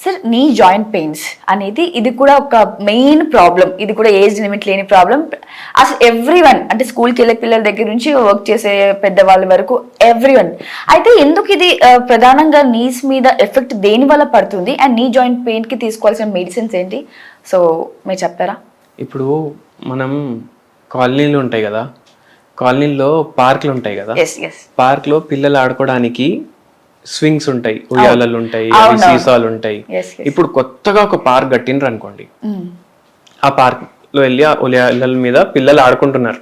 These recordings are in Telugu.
సార్ నీ జాయింట్ పెయిన్స్ అనేది ఇది కూడా ఒక మెయిన్ ప్రాబ్లం ఇది కూడా ఏజ్ లిమిట్ లేని ప్రాబ్లం అసలు ఎవ్రీ వన్ అంటే స్కూల్కి వెళ్ళే పిల్లల దగ్గర నుంచి వర్క్ చేసే పెద్దవాళ్ళ వరకు ఎవ్రీ వన్ అయితే ఎందుకు ఇది ప్రధానంగా నీస్ మీద ఎఫెక్ట్ దేని వల్ల పడుతుంది? అండ్ నీ జాయింట్ పెయిన్కి తీసుకోవాల్సిన మెడిసిన్స్ ఏంటి? సో మీరు చెప్తారా ఇప్పుడు మనం కాలనీలు ఉంటాయి కదా. కాలనీల్లో పార్కులు ఉంటాయి కదా. ఎస్ ఎస్ పార్క్లో పిల్లలు ఆడుకోవడానికి స్వింగ్స్ ఉంటాయి ఉయ్యాలలు ఉంటాయి. సీసాలు ఉంటాయి. ఇప్పుడు కొత్తగా ఒక పార్క్ కట్టిండ్రు అనుకోండి. ఆ పార్క్లో వెళ్ళి ఆ ఉయ్యాలల మీద పిల్లలు ఆడుకుంటున్నారు.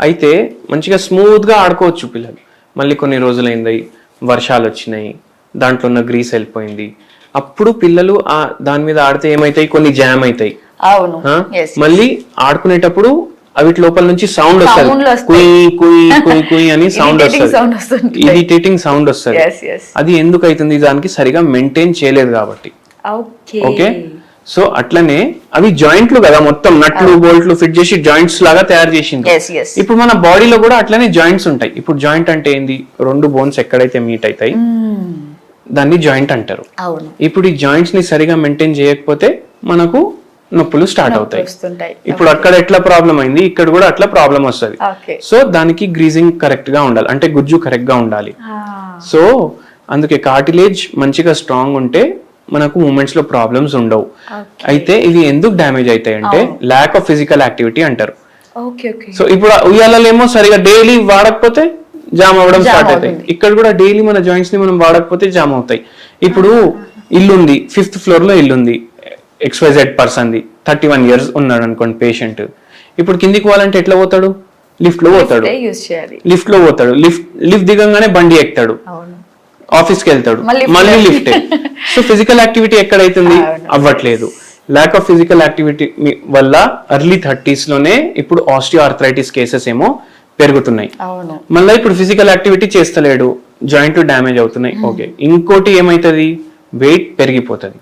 అయితే మంచిగా స్మూత్గా ఆడుకోవచ్చు పిల్లలు. మళ్ళీ కొన్ని రోజులైంది వర్షాలు వచ్చినాయి దాంట్లో ఉన్న గ్రీస్ వెళ్ళిపోయింది. అప్పుడు పిల్లలు ఆ దాని మీద ఆడితే ఏమైతాయి? కొన్ని జామ్ అవుతాయి. అవును. మళ్ళీ ఆడుకునేటప్పుడు అవిటి లోపల నుంచి సౌండ్ వస్తుంది. కుయ్ కుయ్ కుయ్ కుయ్ అని సౌండ్ వస్తుంది. ఇరిటేటింగ్ సౌండ్ వస్తుంది. అది ఎందుకు అవుతుంది దానికి సరిగా మెయింటైన్ చేయలేదు కాబట్టి. ఓకే సో అట్లనే అవి జాయింట్లు కదా మొత్తం. నట్లు బోల్ట్లు ఫిట్ చేసి జాయింట్స్ లాగా తయారు చేసింది ఇప్పుడు మన బాడీలో కూడా అట్లనే జాయింట్స్ ఉంటాయి. ఇప్పుడు జాయింట్ అంటే ఏంది? రెండు బోన్స్ ఎక్కడైతే మీట్ అవుతాయి దాన్ని జాయింట్ అంటారు. ఇప్పుడు ఈ జాయింట్స్ని సరిగా మెయింటైన్ చేయకపోతే మనకు నొప్పులు స్టార్ట్ అవుతాయి. ఇప్పుడు అక్కడ ఎట్లా ప్రాబ్లం అయింది? ఇక్కడ కూడా అట్లా ప్రాబ్లం వస్తుంది. సో దానికి గ్రీజింగ్ కరెక్ట్గా ఉండాలి. అంటే గుజ్జు కరెక్ట్గా ఉండాలి. సో అందుకే కార్టిలేజ్ మంచిగా స్ట్రాంగ్ ఉంటే మనకు మూమెంట్స్లో ప్రాబ్లమ్స్ ఉండవు. అయితే ఇవి ఎందుకు డ్యామేజ్ అవుతాయి అంటే ల్యాక్ ఆఫ్ ఫిజికల్ యాక్టివిటీ అంటారు. సో ఇప్పుడు ఉయ్యాలలేమో సరిగా డైలీ వాడకపోతే జామ్ అవ్వడం స్టార్ట్ అవుతాయి. ఇక్కడ కూడా డైలీ మన జాయింట్స్ని మనం వాడకపోతే జామ్ అవుతాయి. ఇప్పుడు ఇల్లుంది. ఫిఫ్త్ ఫ్లోర్లో ఇల్లుంది. XYZ person the thirty one years ఉన్నాడు అనుకోండి పేషెంట్ ఇప్పుడు కిందికి పోవాలంటే ఎట్లా పోతాడు? లిఫ్ట్లో పోతాడు. లిఫ్ట్లో పోతాడు. లిఫ్ట్ లిఫ్ట్ దిగంగానే బండి ఎక్కుతాడు. అవును. ఆఫీస్కి వెళ్తాడు. మళ్ళీ. లిఫ్ట్ సో ఫిజికల్ యాక్టివిటీ ఎక్కడైతుంది. అవ్వట్లేదు. ల్యాక్ ఆఫ్ ఫిజికల్ యాక్టివిటీ వల్ల ఎర్లీ థర్టీస్లోనే ఇప్పుడు ఆస్టియో ఆర్థరైటిస్ కేసెస్ ఏమో పెరుగుతున్నాయి. మళ్ళీ ఇప్పుడు ఫిజికల్ యాక్టివిటీ చేస్తలేడు. జాయింట్ డ్యామేజ్ అవుతున్నాయి. ఓకే ఇంకోటి ఏమైతుంది? వెయిట్ పెరిగిపోతుంది.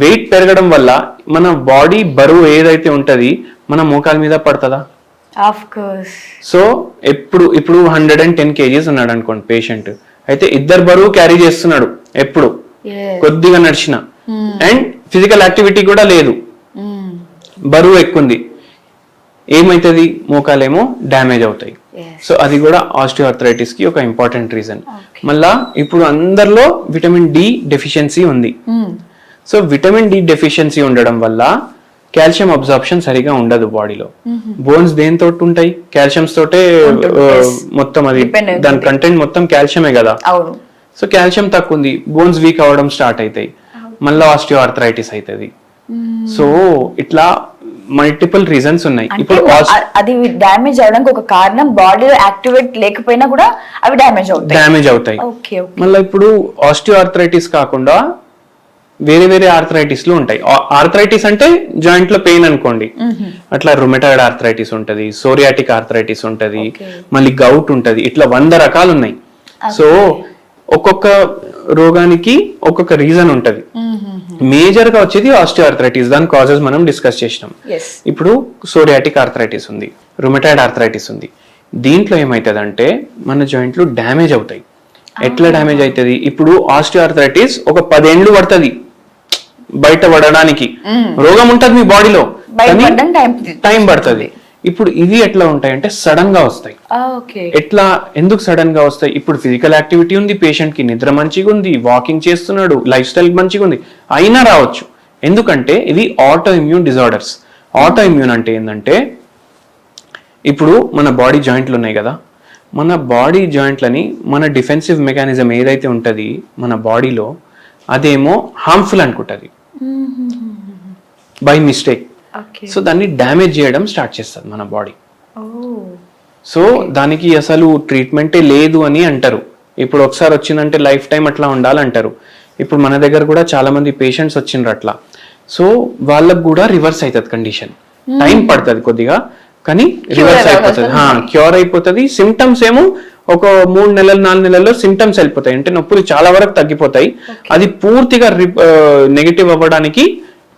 వెయిట్ పెరగడం వల్ల మన బాడీ బరువు ఏదైతే ఉంటది మన మోకాల మీద పడుతుందా? సో ఎప్పుడు ఇప్పుడు హండ్రెడ్ అండ్ టెన్ కేజీస్ ఉన్నాడు అనుకోండి పేషెంట్ అయితే ఇద్దరు బరువు క్యారీ చేస్తున్నాడు ఎప్పుడు? కొద్దిగా నడిచిన. అండ్ ఫిజికల్ యాక్టివిటీ కూడా లేదు. బరువు ఎక్కుంది ఏమైతుంది? మోకాలేమో డ్యామేజ్ అవుతాయి. సో అది కూడా ఆస్టియోఆర్థరైటిస్కి ఒక ఇంపార్టెంట్ రీజన్ మళ్ళా ఇప్పుడు అందరిలో విటమిన్ డి డెఫిషియన్సీ ఉంది. సో విటమిన్ డి డెఫిషియన్సీ ఉండడం వల్ల కాల్షియం అబ్జార్ప్షన్ సరిగా ఉండదు బాడీలో బోన్స్ దేనితో ఉంటాయి? కాల్షియంస్ తోటే yes. మొత్తం అది దాని. కంటెంట్ మొత్తం కాల్షియమే కదా? సో కాల్షియం తక్కువ ఉంది. బోన్స్ వీక్ అవ్వడం స్టార్ట్ అవుతాయి మళ్ళీ ఆస్టియో ఆర్థరైటిస్ అవుతుంది సో ఇట్లా మల్టిపుల్ రీజన్స్ ఉన్నాయి. ఇప్పుడు అది డ్యామేజ్ అవడానికి ఒక కారణం బాడీలో యాక్టివేట్ లేకపోయినా కూడా అవి డ్యామేజ్ అవుతాయి. డ్యామేజ్ అవుతాయి. మళ్ళీ ఇప్పుడు ఆస్టియో ఆర్థరైటిస్ కాకుండా వేరే వేరే ఆర్థరైటిస్లు ఉంటాయి ఆర్థరైటిస్ అంటే జాయింట్లో పెయిన్ అనుకోండి. అట్లా రుమెటాయిడ్ ఆర్థరైటిస్ ఉంటది సోరియాటిక్ ఆర్థరైటిస్ ఉంటది. మళ్ళీ గౌట్ ఉంటది ఇట్లా వంద రకాలు ఉన్నాయి సో ఒక్కొక్క రోగానికి ఒక్కొక్క రీజన్ ఉంటది. మేజర్గా వచ్చేది ఆస్టియో ఆర్థరైటిస్ దాని కాజెస్ మనం డిస్కస్ చేసినాం. ఇప్పుడు సోరియాటిక్ ఆర్థరైటిస్ ఉంది రుమటాయిడ్ ఆర్థరైటిస్ ఉంది. దీంట్లో ఏమవుతుంది మన జాయింట్లు డ్యామేజ్ అవుతాయి. ఎట్లా డ్యామేజ్ అవుతుంది? ఇప్పుడు ఆస్టియో ఆర్థరైటిస్ ఒక పదేండ్లు పడుతుంది. బయట పడడానికి రోగం ఉంటది మీ బాడీలో టైం పడుతుంది. ఇప్పుడు ఇవి ఎట్లా ఉంటాయంటే సడన్గా వస్తాయి ఎట్లా ఎందుకు సడన్గా వస్తాయి? ఇప్పుడు ఫిజికల్ యాక్టివిటీ ఉంది పేషెంట్కి నిద్ర మంచిగా ఉంది వాకింగ్ చేస్తున్నాడు లైఫ్ స్టైల్ మంచిగా ఉంది అయినా రావచ్చు. ఎందుకంటే ఇది autoimmune disorders autoimmune అంటే ఏంటంటే ఇప్పుడు మన బాడీ జాయింట్లు ఉన్నాయి కదా. మన బాడీ జాయింట్లని మన డిఫెన్సివ్ మెకానిజం ఏదైతే ఉంటుంది మన బాడీలో అదేమో హార్మ్ఫుల్ అనుకుంటుంది. బై మిస్టేక్ సో దాన్ని డ్యామేజ్ చేయడం స్టార్ట్ చేస్తుంది మన బాడీ సో దానికి అసలు ట్రీట్మెంటే లేదు అని అంటారు. ఇప్పుడు ఒకసారి వచ్చిందంటే లైఫ్ టైం అట్లా ఉండాలంటారు. ఇప్పుడు మన దగ్గర కూడా చాలా మంది పేషెంట్స్ వచ్చిండ్రు అట్లా. సో వాళ్ళకు కూడా రివర్స్ అవుతుంది కండిషన్ టైం పడుతుంది కొద్దిగా కానీ రివర్స్ అయిపోతుంది. క్యూర్ అయిపోతుంది. సిమ్టమ్స్ ఏమో ఒక మూడు నెలలు నాలుగు నెలల్లో సిమ్టమ్స్ వెళ్ళిపోతాయి. అంటే నొప్పులు చాలా వరకు తగ్గిపోతాయి. అది పూర్తిగా నెగిటివ్ అవ్వడానికి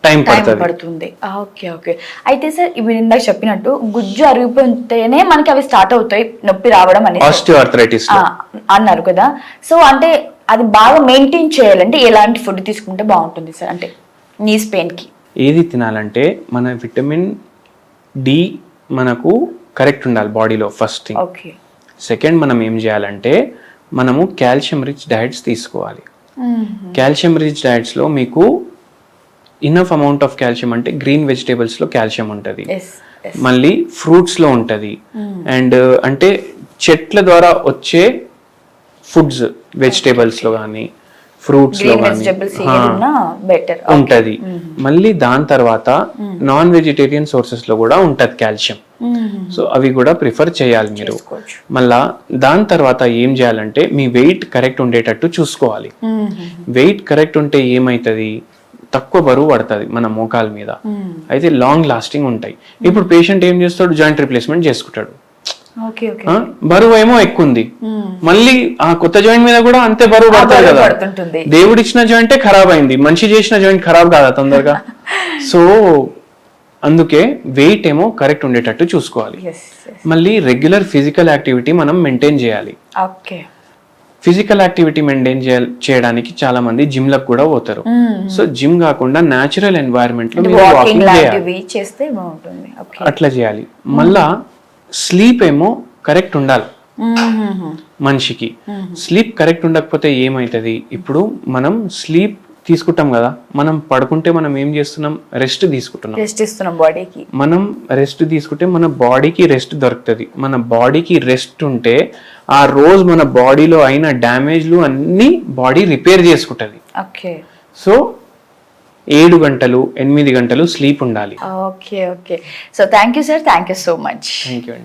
టైం పడుతుంది. Okay okay. అయితే సార్ ఇప్పుడు ఇందాక చెప్పినట్టు గుజ్జు అరిగిపోతేనే మనకి అవి స్టార్ట్ అవుతాయి నొప్పి రావడం అనేది. ఆస్టియో ఆర్థరైటిస్ ఆ, అన్నారు కదా. సో అంటే అది బాగా మెయింటైన్ చేయాలంటే ఎలాంటి ఫుడ్ తీసుకుంటే బాగుంటుంది సార్? అంటే నీస్ పెయిన్కి. ఏది తినాలంటే మన విటమిన్ డి మనకు కరెక్ట్ ఉండాలి బాడీలో ఫస్ట్ థింగ్ ఓకే. సెకండ్ మనం ఏం చేయాలంటే మనము కాల్షియం రిచ్ డైట్స్ తీసుకోవాలి. కాల్షియం రిచ్ డైట్స్లో మీకు ఇనఫ్ అమౌంట్ ఆఫ్ కాల్షియం అంటే గ్రీన్ వెజిటేబుల్స్లో కాల్షియం ఉంటుంది. మళ్ళీ ఫ్రూట్స్లో ఉంటుంది. అండ్ అంటే చెట్ల ద్వారా వచ్చే ఫుడ్స్ వెజిటేబుల్స్లో కానీ వెజిటబుల్స్ ఏదున్నా బెటర్ ఉంటది. మళ్ళీ దాని తర్వాత నాన్ వెజిటేరియన్ సోర్సెస్లో కూడా ఉంటది కాల్షియం సో అవి కూడా ప్రిఫర్ చేయాలి మీరు. మళ్ళా దాని తర్వాత ఏం చేయాలంటే మీ వెయిట్ కరెక్ట్ ఉండేటట్టు చూసుకోవాలి. వెయిట్ కరెక్ట్ ఉంటే ఏమైతుంది? తక్కువ బరువు పడుతుంది మన మోకాల మీద. అయితే లాంగ్ లాస్టింగ్ ఉంటాయి. ఇప్పుడు పేషెంట్ ఏం చేస్తాడు? జాయింట్ రిప్లేస్మెంట్ చేసుకుంటాడు. బరువు ఏమో ఎక్కువ ఉంది మళ్ళీ ఆ కొత్త జాయింట్ మీద కూడా అంతే బరువు పడుతుంది బరువు కదా. దేవుడు ఇచ్చిన జాయింటే ఖరాబ్ అయింది. మనిషి చేసిన జాయింట్ ఖరాబ్ కాదా తొందరగా? సో అందుకే వెయిట్ ఏమో కరెక్ట్ ఉండేటట్టు చూసుకోవాలి. మళ్ళీ రెగ్యులర్ ఫిజికల్ యాక్టివిటీ మనం మెయింటైన్ చేయాలి. ఓకే. ఫిజికల్ యాక్టివిటీ మెయింటైన్ చేయడానికి చాలా మంది జిమ్లకు కూడా పోతారు. సో జిమ్ కాకుండా న్యాచురల్ ఎన్వైరన్మెంట్లో వాకింగ్ చేయాలి. అట్లా చేయాలి. మళ్ళా స్లీప్ ఏమో కరెక్ట్ ఉండాలి. మనిషికి. స్లీప్ కరెక్ట్ ఉండకపోతే ఏమవుతుంది ఇప్పుడు మనం స్లీప్ తీసుకుంటాం కదా మనం పడుకుంటే మనం ఏం చేస్తున్నాం? రెస్ట్ తీసుకుంటున్నాం. రెస్ట్ ఇస్తున్నాం బాడీకి మనం రెస్ట్ తీసుకుంటే మన బాడీకి రెస్ట్ దొరుకుతుంది. మన బాడీకి రెస్ట్ ఉంటే ఆ రోజు మన బాడీలో అయిన డ్యామేజ్లు అన్నీ బాడీ రిపేర్ చేసుకుంటుంది. ఓకే సో ఏడు గంటలు ఎనిమిది గంటలు స్లీప్ ఉండాలి. Okay okay. So thank you sir thank you so much thank you అండి.